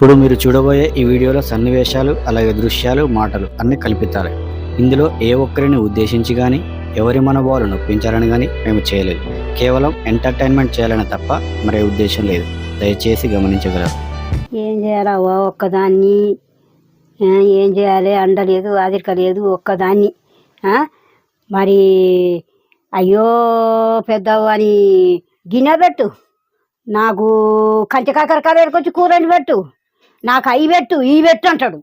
ఇప్పుడు మీరు చూడబోయే ఈ వీడియోలో సన్నివేశాలు అలాగే దృశ్యాలు మాటలు అన్ని కల్పితాలే. ఇందులో ఏ ఒక్కరిని ఉద్దేశించి కానీ ఎవరి మనోభావాలు నొప్పించాలని కానీ మేము చేయలేదు. కేవలం ఎంటర్టైన్మెంట్ చేయాలని తప్ప మరే ఉద్దేశం లేదు. దయచేసి గమనించగలరు. ఏం చేయాలా? ఒక్కదాన్ని ఏం చేయాలి? అండలేదు ఆదిరిక లేదు ఒక్కదాన్ని మరి అయ్యో పెద్దవ్వ గిన్నె పెట్టు. నాకు కంచి కాకరకాయలు కూరని పెట్టు. నాకు అవి పెట్టు ఈ పెట్టు అంటాడు.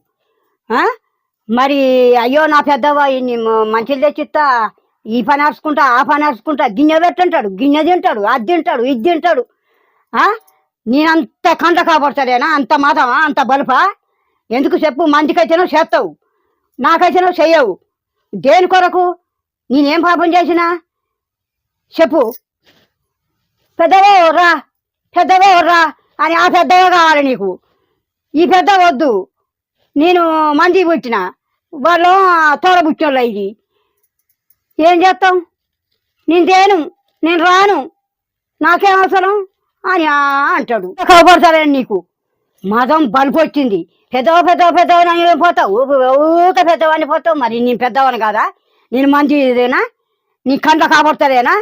మరి అయ్యో నా పెద్దవా ఇన్ని మ- మంచిలు తెచ్చిస్తా ఈ పని అరుచుకుంటా ఆ పని అరుచుకుంటా గిన్నె పెట్టంటాడు గిన్నె తింటాడు అది తింటాడు ఇది తింటాడు. నేనంత కంట కాబడతాడేనా అంత మాతమా అంత బలుపా? ఎందుకు చెప్పు మందికైతేనో చేస్తావు. నాకైతేనో చెయ్యవు. దేని కొరకు? నేనేం పాపం చేసినా? చెప్పు. పెద్దవో రా. పెద్దవో రా. అని ఆ పెద్దవో కావాలి నీకు. ఈ పెద్ద వద్దు. నేను మంది పుట్టిన. వాళ్ళు తోడ పుట్టినోళ్ళు ఇది ఏం చేస్తాం? నేను తేను నేను రాను. నాకేం అవసరం? అని అంటాడు. కనపడతాడని నీకు? మదం బలుపు వచ్చింది. పెద్దవ పెద్దవ పెద్దవని అని పోతావు? ఊక పెద్దవాడిని పోతావు? మరి నేను పెద్దవాని కాదా? నేను మంచి ఇదేనా? నీ కండ్ల కాబడతాడేనా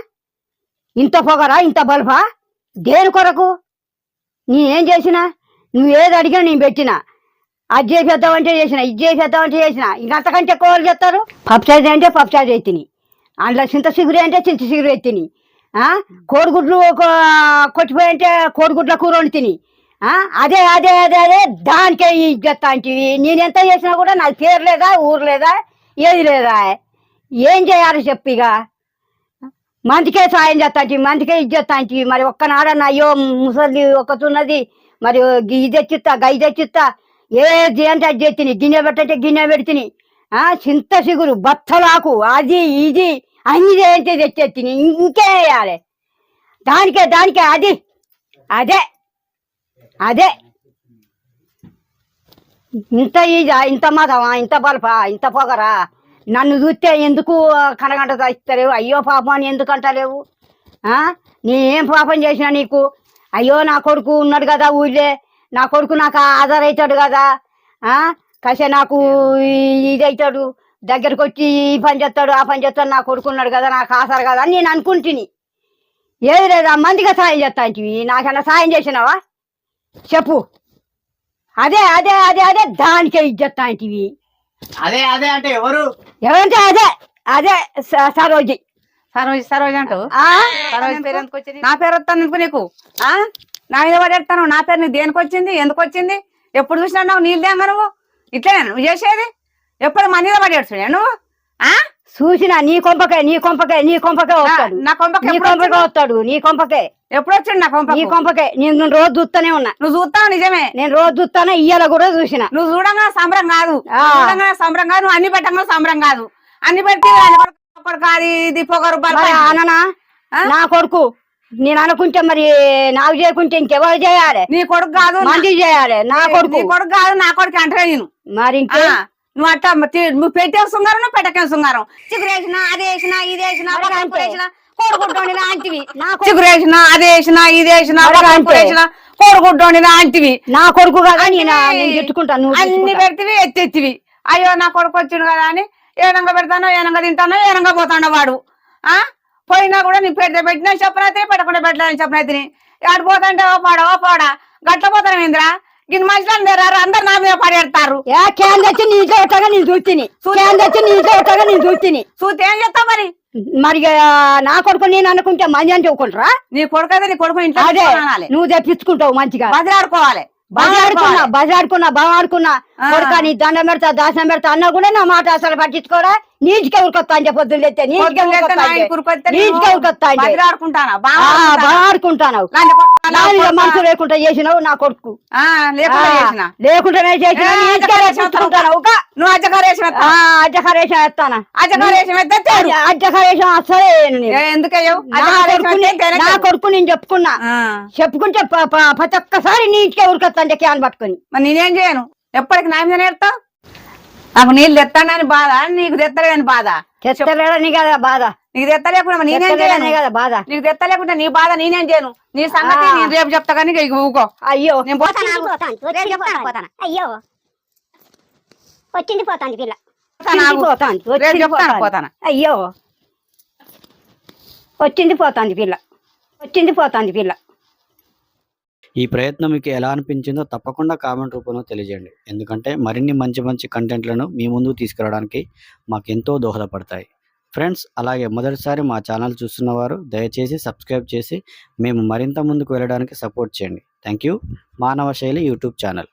ఇంత పొగరా ఇంత బల్బా? దేని కొరకు? నేనేం చేసినా? నువ్వు ఏది అడిగినా నేను పెట్టినా. అది చేసేద్దామంటే చేసిన ఇది చేసేద్దామంటే పెద్దవంటే చేసిన. ఇంకంతకంటే ఎక్కువ వాళ్ళు చెప్తారు పప్చాజ్ అంటే పప్చాజ్ ఎత్తిని అందులో చింత సిగురు అంటే చింత సిగురు ఎత్తిని కోడిగుడ్లు ఒక కొట్టిపోయి అంటే కోడిగుడ్ల కూర వండి తిని. అదే అదే అదే అదే దానికే ఇజ్జత్ అంటివి. నేను ఎంత చేసినా కూడా నాకు పేరు లేదా ఊరు లేదా ఏది లేదా? ఏం చేయాలి చెప్పిగా మందికే సాయం చేస్తాంటి మందికే ఇజ్జత్ అంటివి. మరి ఒక్కనాడన్న అయ్యో ముసలి ఒకతున్నది మరి ఇది తెచ్చిస్తా గై తెచ్చిస్తా ఏది అంటే అది చేతిని? గిన్నె పెట్టంటే గిన్నె పెడితిని. ఆ చింత సిగురు బత్తలాకు అది ఇది అన్ని ఏంటి తెచ్చేతిని? ఇంకే వేయాలి. దానికే దానికే అది అదే అదే. ఇంత ఈజా ఇంత మాదవా ఇంత బలపా ఇంత పొగరా? నన్ను చూస్తే ఎందుకు కనగంట తెస్తలేవు అయ్యో పాపం అని ఎందుకు అంటలేవు? నేనేం పాపం చేసినా నీకు? అయ్యో నా కొడుకు ఉన్నాడు కదా ఊళ్ళే. నా కొడుకు నాకు ఆధార్ అవుతాడు కదా కసే నాకు ఈ- ఇది అవుతాడు దగ్గరకు వచ్చి ఈ పని చేస్తాడు ఆ పని చేస్తాడు నా కొడుకు ఉన్నాడు కదా నాకు ఆధార్ కదా అని నేను అనుకుంటుని. ఏది లేదా మందిగా సాయం చేస్తా అంటివి. నాకన్నా సాయం చేసినావా? చెప్పు. అదే అదే అదే అదే దానికే ఇచ్చేస్తా అంటివి. అదే అదే అంటే ఎవరు? ఎవరంటే అదే అదే సరోజి. సరోజ్ సరోజ్ అంటావు ఆ? సరోజ్ పేరు ఎందుకు వచ్చింది? నా పేరు వస్తాను ఎందుకు నీకు? ఆ? నా మీద పడేస్తాను నా పేరు నీకు దేనికి వచ్చింది? ఎందుకు వచ్చింది? ఎప్పుడు చూసినా నువ్వు నీళ్ళు దేంగా నువ్వు? ఇట్లేనా నువ్వు చేసేది? ఎప్పుడు మన మీద పడేడుచుడే నువ్వు? ఆ? చూసిన నీ కొంపకే నీ కొంపకే నీ కొంపకే వస్తాడు. నా కొంపకి నీ కొంపకే? వస్తాడు. నీ కొంపకే. ఎప్పుడు వచ్చిండు నా కొంప నీ కొంపకే. నేను రోజు చూస్తానే ఉన్నా. నువ్వు చూస్తావు నిజమే? నేను రోజు చూస్తానే ఇయ్యాల కూడా చూసిన. నువ్వు చూడంగా సంబరం కాదు. సంబరం కాదు. నువ్వు అన్ని పెట్టంగా సంబరం కాదు. అన్ని పెడితే అననా? నా కొడుకు నేను అనుకుంటే మరి నాకు చేయకుంటే ఇంకెవరు చేయాలి? నీ కొడుకు కాదు మంది చేయాలి నా కొడుకు. నీ కొడుకు కాదు నా కొడుకు అంటే నేను. మరి ఇంకే? నువ్వు అట్ట నువ్వు పెట్టే శృంగారం నువ్వు పెట్టకే శృంగారం. చిగురు వేసినా అది వేసినా ఇది వేసినా. వేసినా కోడిగుడ్డోని లాంటివి. నా కొడుకు- చిగురు వేసినా అది వేసినా ఇది వేసినా. వేసినా కోడిగుడ్డోని లాంటివి. నా కొడుకు కదా? నేను తిట్టుకుంటాను అన్ని. పెడితివి ఎత్తెత్తివి. అయ్యో నా కొడుకు వచ్చిండు కదా అని ఏనంగా పెడతానో ఏనంగా తింటానో ఏనంగా పోతాడో వాడు. ఆ? పోయినా కూడా నీ పెడితే పెట్టినా చెప్పనైతే పెట్టకుండా పెట్టలేదని చెప్పనైతే ఆడు పోతాంటే ఓ పాడా ఓ పాడా. గట్ల పోతాను ఇంద్రా గిన్నె మనుషులు అందరు నా మీద పడేస్తారు. క్యాన్ తెచ్చి నీ ఇంట్లో పెట్టగా నేను చూచిని క్యాన్ తెచ్చి నీ ఇంట్లో పెట్టగా నేను చూచిని చూస్తే ఏం మరి? మరి నా కొడుకు నేను అనుకుంటే మంచి అని చెప్పుకుంటారా? నీ కొడుకు అయితే నీ కొడుకు ఇంట్లో అదే నువ్వు తెప్పించుకుంటావు మంచిగా. బదిలాడుకోవాలి. బజాడుకున్నా బాగాడుకున్నా ఆ. కొడుక నీ దండం పెడతా దాసం పెడతా అన్నా కూడా నా మాట అసలు పట్టించుకోరా నీటికే ఉరికొత్తా అని చెప్పొద్దు లేతే నీటికే ఉరికొత్తా. నీటికే ఉరికొత్తా. మనసు లేకుండా చేసినావు నా కొడుకు. లేకుండానే చేసిన నువ్వు అజ్జకారేసిన అజ్జకరేషం ఎత్తానా అజ్జకారేసిన ఎత్తేడు అజ్జకరేషం అసలే నేను. ఎందుకయ్యో? నా కొడుకు నా నేను చెప్పుకున్నా. చెప్పుకుంటే ప్రతి ఒక్కసారి నీటికే ఉరికొత్తా అంటే క్యాన్ పట్టుకొని. నేనేం చేయను? ఎప్పటికి నా మీద నేర్తావు నాకు నీళ్ళు తెస్తానని బాధ నీకు తెత్తలేని బాధ. తెత్తలేడని కదా బాధ. నీకు తెత్తలేకుండా నేనేం చేయను? కదా బాధ. నీకు తెత్తలేకుండా నీ బాధ నేనేం చేయను? నీ సంగతి. నేను రేపు చెప్తా కానీ ఊకో. అయ్యో. నేను పోతాను. అయ్యో. వచ్చింది పోతాను పిల్ల. అయ్యో. వచ్చింది పోతాంది పిల్ల. వచ్చింది పోతాంది పిల్ల. ఈ ప్రయత్నం మీకు ఎలా అనిపించిందో తప్పకుండా కామెంట్ రూపంలో తెలియజేయండి. ఎందుకంటే మరిన్ని మంచి మంచి కంటెంట్లను మీ ముందుకు తీసుకురావడానికి మాకు ఎంతో దోహదపడతాయి. ఫ్రెండ్స్ అలాగే మొదటిసారి మా ఛానల్ చూస్తున్నవారు దయచేసి సబ్స్క్రైబ్ చేసి మేము మరింత ముందుకు వెళ్ళడానికి సపోర్ట్ చేయండి. థ్యాంక్ యూ మానవ శైలి యూట్యూబ్ ఛానల్.